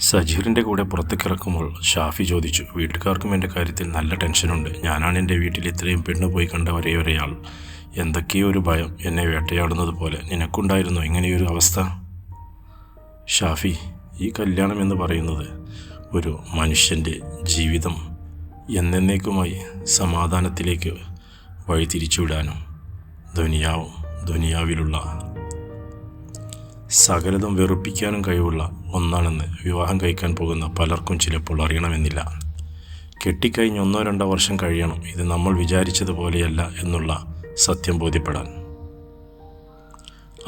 സജീറിന്റെ കൂടെ പുറത്തേക്കിറക്കുമ്പോൾ ഷാഫി ചോദിച്ചു വീട്ടുകാർക്കും എന്റെ കാര്യത്തിൽ നല്ല ടെൻഷനുണ്ട്. ഞാനാണ് എന്റെ വീട്ടിൽ ഇത്രയും പെണ്ണു പോയി കണ്ട ഒരേ ഒരേയാൾ. എന്തൊക്കെയോ ഒരു ഭയം എന്നെ വേട്ടയാടുന്നത് പോലെ. നിനക്കുണ്ടായിരുന്നു ഇങ്ങനെയൊരു അവസ്ഥ? ഷാഫി ഈ കല്യാണം എന്ന് പറയുന്നത് ഒരു മനുഷ്യന്റെ ജീവിതം എന്നേക്കുമായി സമാധാനത്തിലേക്ക് വഴി തിരിച്ചുവിടാനും ദുനിയാവും ദുനിയാവിലുള്ള സകലതും വെറുപ്പിക്കാനും കഴിവുള്ള ഒന്നാണെന്ന് വിവാഹം കഴിക്കാൻ പോകുന്ന പലർക്കും ചിലപ്പോൾ അറിയണമെന്നില്ല. കെട്ടിക്കഴിഞ്ഞ് ഒന്നോ രണ്ടോ വർഷം കഴിയണം. ഇത് നമ്മൾ വിചാരിച്ചതുപോലെയല്ല എന്നുള്ള സത്യം ബോധ്യപ്പെടാൻ.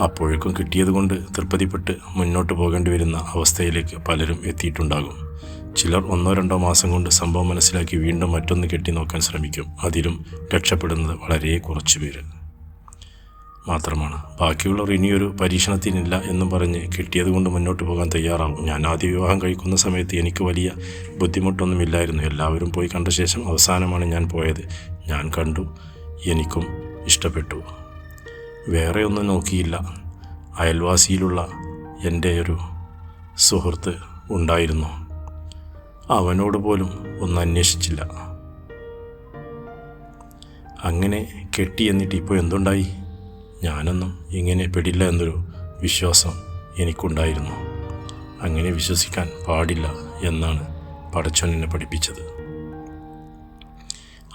അപ്പോഴേക്കും കിട്ടിയതുകൊണ്ട് തൃപ്തിപ്പെട്ട് മുന്നോട്ട് പോകേണ്ടി വരുന്ന അവസ്ഥയിലേക്ക് പലരും എത്തിയിട്ടുണ്ടാകും. ചിലർ ഒന്നോ രണ്ടോ മാസം കൊണ്ട് സംഭവം മനസ്സിലാക്കി വീണ്ടും മറ്റൊന്ന് കെട്ടി നോക്കാൻ ശ്രമിക്കും. അതിലും രക്ഷപ്പെടുന്നത് വളരെ കുറച്ചു പേര്. മാത്രമാണ്. ബാക്കിയുള്ളവർ ഇനിയൊരു പരീക്ഷണത്തിനില്ല എന്നും പറഞ്ഞ് കിട്ടിയത് കൊണ്ട് മുന്നോട്ട് പോകാൻ തയ്യാറാവും. ഞാൻ ആദ്യ വിവാഹം കഴിക്കുന്ന സമയത്ത് എനിക്ക് വലിയ ബുദ്ധിമുട്ടൊന്നുമില്ലായിരുന്നു. എല്ലാവരും പോയി കണ്ട ശേഷം അവസാനമാണ് ഞാൻ പോയത്. ഞാൻ കണ്ടു. എനിക്കും ഇഷ്ടപ്പെട്ടു. വേറെ ഒന്നും നോക്കിയില്ല. അയൽവാസിയിലുള്ള എന്റെ ഒരു സുഹൃത്ത് ഉണ്ടായിരുന്നു. അവനോട് പോലും ഒന്ന് അന്വേഷിച്ചില്ല. അങ്ങനെ കെട്ടി എന്നിട്ട് ഇപ്പോൾ എന്തുണ്ടായി? ഞാനൊന്നും ഇങ്ങനെ പെടില്ല എന്നൊരു വിശ്വാസം എനിക്കുണ്ടായിരുന്നു. അങ്ങനെ വിശ്വസിക്കാൻ പാടില്ല എന്നാണ് പടച്ചോൻ എന്നെ പഠിപ്പിച്ചത്.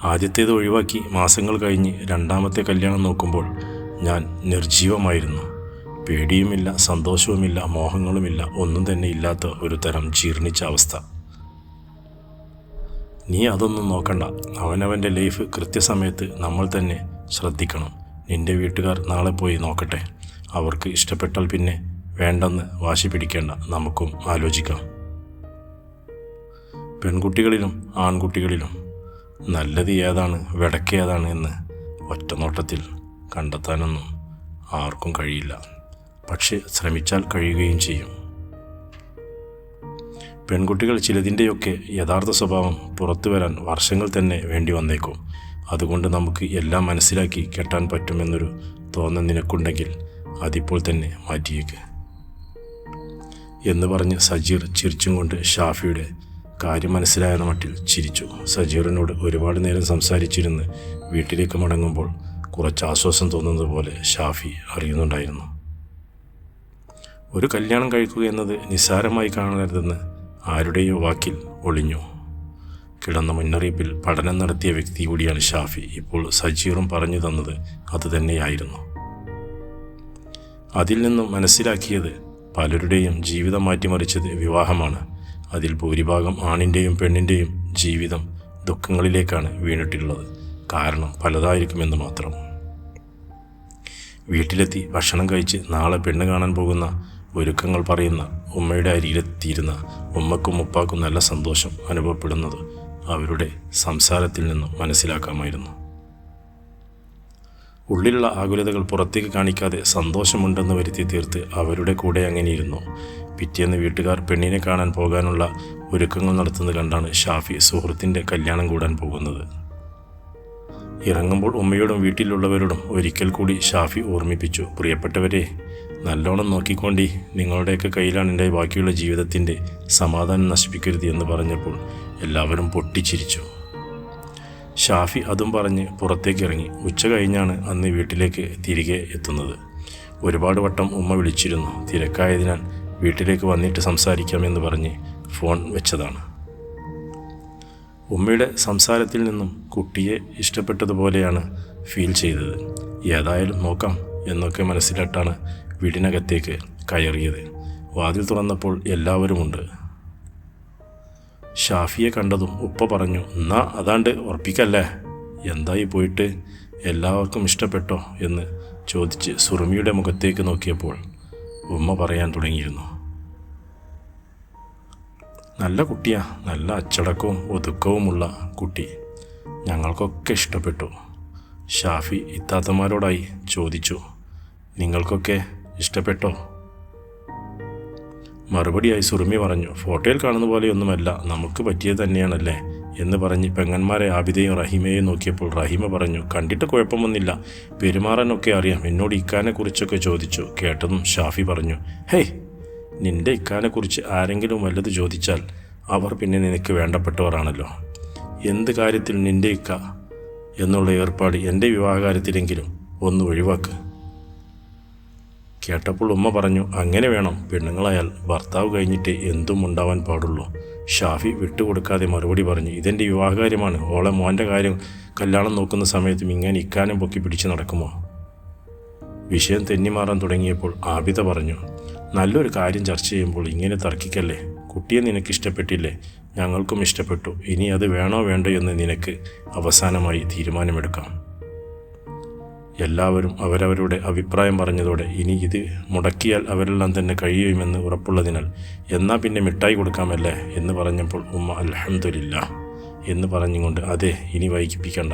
ആദ്യത്തേത് ഒഴിവാക്കി മാസങ്ങൾ കഴിഞ്ഞ് രണ്ടാമത്തെ കല്യാണം നോക്കുമ്പോൾ ഞാൻ നിർജീവമായിരുന്നു പേടിയുമില്ല സന്തോഷവുമില്ല മോഹങ്ങളുമില്ല ഒന്നും തന്നെ ഇല്ലാത്ത ഒരു തരം ജീർണിച്ച അവസ്ഥ. നീ അതൊന്നും നോക്കണ്ട. അവനവന്റെ ലൈഫ് കൃത്യസമയത്ത് നമ്മൾ തന്നെ ശ്രദ്ധിക്കണം. നിന്റെ വീട്ടുകാർ നാളെ പോയി നോക്കട്ടെ. അവർക്ക് ഇഷ്ടപ്പെട്ടാൽ പിന്നെ വേണ്ടെന്ന് വാശി പിടിക്കേണ്ട. നമുക്കും ആലോചിക്കാം. പെൺകുട്ടികളിലും ആൺകുട്ടികളിലും നല്ലത് ഏതാണ് വിടക്ക് ഏതാണ് എന്ന് ഒറ്റനോട്ടത്തിൽ കണ്ടെത്താനൊന്നും ആർക്കും കഴിയില്ല. പക്ഷെ ശ്രമിച്ചാൽ കഴിയുകയും ചെയ്യും. പെൺകുട്ടികൾ ചിലതിന്റെയൊക്കെ യഥാർത്ഥ സ്വഭാവം പുറത്തു വരാൻ വർഷങ്ങൾ തന്നെ വേണ്ടി വന്നേക്കും. അതുകൊണ്ട് നമുക്ക് എല്ലാം മനസ്സിലാക്കി കെട്ടാൻ പറ്റുമെന്നൊരു തോന്നൽ നിനക്കുണ്ടെങ്കിൽ അതിപ്പോൾ തന്നെ മാറ്റിയേക്ക്. എന്ന് പറഞ്ഞ് സജീർ ചിരിച്ചും കൊണ്ട് ഷാഫിയുടെ കാര്യം മനസ്സിലായ മട്ടിൽ ചിരിച്ചു. സജീറിനോട് ഒരുപാട് നേരം സംസാരിച്ചിരുന്ന് വീട്ടിലേക്ക് മടങ്ങുമ്പോൾ കുറച്ച് ആശ്വാസം തോന്നുന്നത് പോലെ ഷാഫി അറിയുന്നുണ്ടായിരുന്നു. ഒരു കല്യാണം കഴിക്കുക എന്നത് നിസ്സാരമായി കാണരുതെന്ന് ആരുടെയോ വാക്കിൽ ഒളിഞ്ഞു. കിടന്ന മുന്നറിയിപ്പിൽ പഠനം നടത്തിയ വ്യക്തി കൂടിയാണ് ഷാഫി. ഇപ്പോൾ സജീറും പറഞ്ഞു തന്നത് അതുതന്നെയായിരുന്നു അതിൽ നിന്നും മനസ്സിലാക്കിയത് പലരുടെയും ജീവിതം മാറ്റിമറിച്ചത് വിവാഹമാണ്. അതിൽ ഭൂരിഭാഗം ആണിന്റെയും പെണ്ണിന്റെയും ജീവിതം ദുഃഖങ്ങളിലേക്കാണ് വീണിട്ടുള്ളത്. കാരണം പലതായിരിക്കുമെന്ന് മാത്രം. വീട്ടിലെത്തി ഭക്ഷണം കഴിച്ച് നാളെ പെണ്ണ് കാണാൻ പോകുന്ന ഒരുക്കങ്ങൾ പറയുന്ന ഉമ്മയുടെ അരിയിലെത്തിയിരുന്ന ഉമ്മക്കും ഉപ്പാക്കും നല്ല സന്തോഷം അനുഭവപ്പെടുന്നത് അവരുടെ സംസാരത്തിൽ നിന്നും മനസ്സിലാക്കാമായിരുന്നു. ഉള്ളിലുള്ള ആകുലതകൾ പുറത്തേക്ക് കാണിക്കാതെ സന്തോഷമുണ്ടെന്ന് വരുത്തി തീർത്ത് അവരുടെ കൂടെ അങ്ങനെയിരുന്നു. പിറ്റേന്ന് വീട്ടുകാർ പെണ്ണിനെ കാണാൻ പോകാനുള്ള ഒരുക്കങ്ങൾ നടത്തുന്നത് കണ്ടാണ് ഷാഫി സുഹൃത്തിന്റെ കല്യാണം കൂടാൻ പോകുന്നത്. ഇറങ്ങുമ്പോൾ ഉമ്മയോടും വീട്ടിലുള്ളവരോടും ഒരിക്കൽ കൂടി ഷാഫി ഓർമ്മിപ്പിച്ചു പ്രിയപ്പെട്ടവരെ നല്ലോണം നോക്കിക്കൊണ്ടി. നിങ്ങളുടെയൊക്കെ കയ്യിലാണ് എന്റെ ബാക്കിയുള്ള ജീവിതത്തിന്റെ സമാധാനം നശിപ്പിക്കരുത് എന്ന് പറഞ്ഞപ്പോൾ എല്ലാവരും പൊട്ടിച്ചിരിച്ചു. ഷാഫി അതും പറഞ്ഞ് പുറത്തേക്ക് ഇറങ്ങി ഉച്ച കഴിഞ്ഞാണ് അന്ന് വീട്ടിലേക്ക് തിരികെ എത്തുന്നത്. ഒരുപാട് വട്ടം ഉമ്മ വിളിച്ചിരുന്നു. തിരക്കായതിനാൽ വീട്ടിലേക്ക് വന്നിട്ട് സംസാരിക്കാമെന്ന് പറഞ്ഞ് ഫോൺ വെച്ചതാണ്. ഉമ്മയുടെ സംസാരത്തിൽ നിന്നും കുട്ടിയെ ഇഷ്ടപ്പെട്ടതുപോലെയാണ് ഫീൽ ചെയ്തത്. ഏതായാലും നോക്കാം എന്നൊക്കെ മനസ്സിലിട്ടാണ് വീടിനകത്തേക്ക് കയറിയത്. വാതിൽ തുറന്നപ്പോൾ എല്ലാവരുമുണ്ട്. ഷാഫിയെ കണ്ടതും ഉപ്പ പറഞ്ഞു എന്നാ അതാണ്ട് ഉറപ്പിക്കല്ലേ? എന്തായി പോയിട്ട്? എല്ലാവർക്കും ഇഷ്ടപ്പെട്ടോ? എന്ന് ചോദിച്ച് സുറുമിയുടെ മുഖത്തേക്ക് നോക്കിയപ്പോൾ ഉമ്മ പറയാൻ തുടങ്ങിയിരുന്നു. നല്ല കുട്ടിയാ നല്ല അച്ചടക്കവും ഒതുക്കവുമുള്ള കുട്ടി. ഞങ്ങൾക്കൊക്കെ ഇഷ്ടപ്പെട്ടു. ഷാഫി ഇത്താത്തമാരോടായി ചോദിച്ചു നിങ്ങൾക്കൊക്കെ ഇഷ്ടപ്പെട്ടോ? മറുപടിയായി സുറുമി പറഞ്ഞു ഫോട്ടോയിൽ കാണുന്ന പോലെയൊന്നുമല്ല നമുക്ക് പറ്റിയത് തന്നെയാണല്ലേ? എന്ന് പറഞ്ഞ് പെങ്ങന്മാരെ ആബിദയും റഹീമയും നോക്കിയപ്പോൾ റഹീമ പറഞ്ഞു കണ്ടിട്ട് കുഴപ്പമൊന്നുമില്ല. പെരുമാറാനൊക്കെ അറിയാം. എന്നോട് ഇക്കാനെക്കുറിച്ചൊക്കെ ചോദിച്ചു. കേട്ടതും ഷാഫി പറഞ്ഞു ഹേയ് നിന്റെ ഇക്കാനെക്കുറിച്ച് ആരെങ്കിലും വല്ലത് ചോദിച്ചാൽ അവർ പിന്നെ നിനക്ക് വേണ്ടപ്പെട്ടവരാണല്ലോ. എന്ത് കാര്യത്തിൽ നിന്റെ ഇക്ക? എന്നുള്ള ഏർപ്പാട് എന്റെ വിവാഹകാര്യത്തിലെങ്കിലും ഒന്ന് ഒഴിവാക്ക്. കേട്ടപ്പോൾ ഉമ്മ പറഞ്ഞു അങ്ങനെ വേണം. പെണ്ണുങ്ങളായാൽ ഭർത്താവ് കഴിഞ്ഞിട്ട് എന്തും ഉണ്ടാവാൻ പാടുള്ളൂ. ഷാഫി വിട്ടുകൊടുക്കാതെ മറുപടി പറഞ്ഞു ഇതെന്റെ വിവാഹകാര്യമാണ്. ഓളെ മോന്റെ കാര്യം കല്യാണം നോക്കുന്ന സമയത്തും ഇങ്ങനെ ഇക്കാനും പൊക്കി പിടിച്ച് നടക്കുമോ? വിഷയം തെന്നിമാറാൻ തുടങ്ങിയപ്പോൾ ആബിത പറഞ്ഞു നല്ലൊരു കാര്യം ചർച്ച ചെയ്യുമ്പോൾ ഇങ്ങനെ തർക്കിക്കല്ലേ? കുട്ടിയെ നിനക്ക് ഇഷ്ടപ്പെട്ടില്ലേ? ഞങ്ങൾക്കും ഇഷ്ടപ്പെട്ടു. ഇനി അത് വേണോ വേണ്ടോ എന്ന് നിനക്ക് അവസാനമായി തീരുമാനമെടുക്കാം. എല്ലാവരും അവരവരുടെ അഭിപ്രായം പറഞ്ഞതോടെ ഇനി ഇത് മുടക്കിയാൽ അവരെല്ലാം തന്നെ കഴിയുമെന്ന് ഉറപ്പുള്ളതിനാൽ എന്നാൽ പിന്നെ മിഠായി കൊടുക്കാമല്ലേ എന്ന് പറഞ്ഞപ്പോൾ ഉമ്മ അലഹമില്ല എന്ന് പറഞ്ഞുകൊണ്ട് അതെ ഇനി വൈകിപ്പിക്കണ്ട.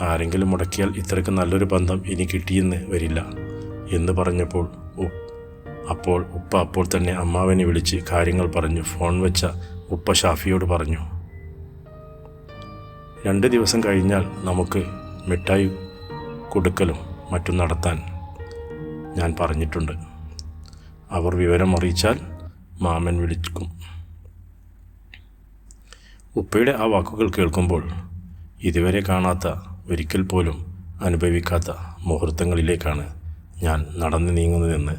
ആരെങ്കിലും മുടക്കിയാൽ ഇത്രയ്ക്ക് നല്ലൊരു ബന്ധം ഇനി കിട്ടിയെന്ന് വരില്ല എന്ന് പറഞ്ഞപ്പോൾ അപ്പോൾ ഉപ്പ അപ്പോൾ തന്നെ അമ്മാവനെ വിളിച്ച് കാര്യങ്ങൾ പറഞ്ഞു ഫോൺ വെച്ച ഉപ്പ ഷാഫിയോട് പറഞ്ഞു രണ്ട് ദിവസം കഴിഞ്ഞാൽ നമുക്ക് മിഠായി കൊടുക്കലും മറ്റും നടത്താൻ ഞാൻ പറഞ്ഞിട്ടുണ്ട്. അവർ വിവരം അറിയിച്ചാൽ മാമൻ വിളിക്കും. ഉപ്പയുടെ ആ വാക്കുകൾ കേൾക്കുമ്പോൾ ഇതുവരെ കാണാത്ത ഒരിക്കൽ പോലും അനുഭവിക്കാത്ത മുഹൂർത്തങ്ങളിലേക്കാണ് ഞാൻ നടന്നു നീങ്ങുന്നതെന്ന്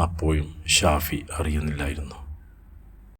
അപ്പോഴും ഷാഫി അറിയുന്നില്ലായിരുന്നു.